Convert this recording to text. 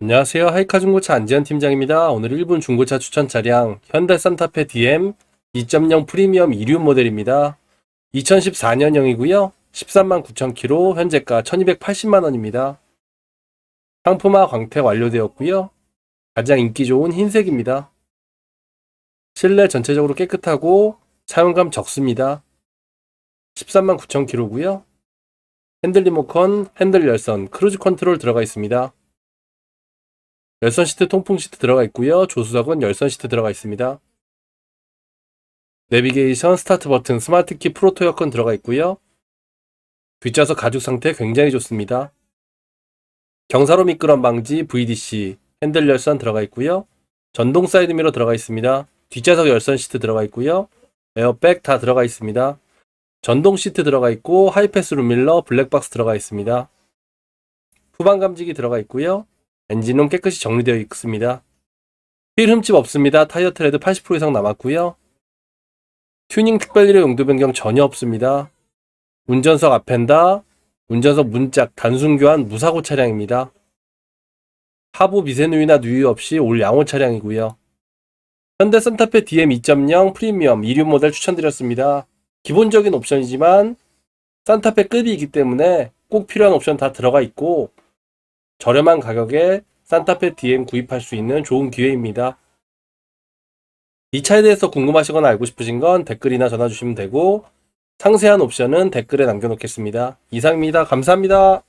안녕하세요. 하이카 중고차 안지현 팀장입니다. 오늘 1분 중고차 추천 차량 현대 산타페 DM 2.0 프리미엄 2륜 모델입니다. 2014년형이고요. 13만 9천 킬로, 현재가 1280만 원입니다. 상품화 광택 완료되었고요. 가장 인기 좋은 흰색입니다. 실내 전체적으로 깨끗하고 사용감 적습니다. 13만 9천 킬로고요. 핸들 리모컨, 핸들 열선, 크루즈 컨트롤 들어가 있습니다. 열선 시트 통풍 시트 들어가 있고요. 조수석은 열선 시트 들어가 있습니다. 내비게이션, 스타트 버튼, 스마트 키 프로토 여건 들어가 있고요. 뒷좌석 가죽 상태 굉장히 좋습니다. 경사로 미끄럼 방지 VDC 핸들 열선 들어가 있고요. 전동 사이드 미러 들어가 있습니다. 뒷좌석 열선 시트 들어가 있고요. 에어백 다 들어가 있습니다. 전동 시트 들어가 있고 하이패스 룸밀러 블랙박스 들어가 있습니다. 후방 감지기 들어가 있고요. 엔진은 깨끗이 정리되어 있습니다. 휠 흠집 없습니다. 타이어 트레드 80% 이상 남았고요. 튜닝 특별리로 용도 변경 전혀 없습니다. 운전석 앞엔다, 운전석 문짝 단순 교환 무사고 차량입니다. 하부 미세 누유나 누유 없이 올 양호 차량이고요. 현대 산타페 DM 2.0 프리미엄 2륜 모델 추천드렸습니다. 기본적인 옵션이지만 산타페 급이기 때문에 꼭 필요한 옵션 다 들어가 있고 저렴한 가격에 산타페 DM 구입할 수 있는 좋은 기회입니다. 이 차에 대해서 궁금하시거나 알고 싶으신 건 댓글이나 전화 주시면 되고 상세한 옵션은 댓글에 남겨놓겠습니다. 이상입니다. 감사합니다.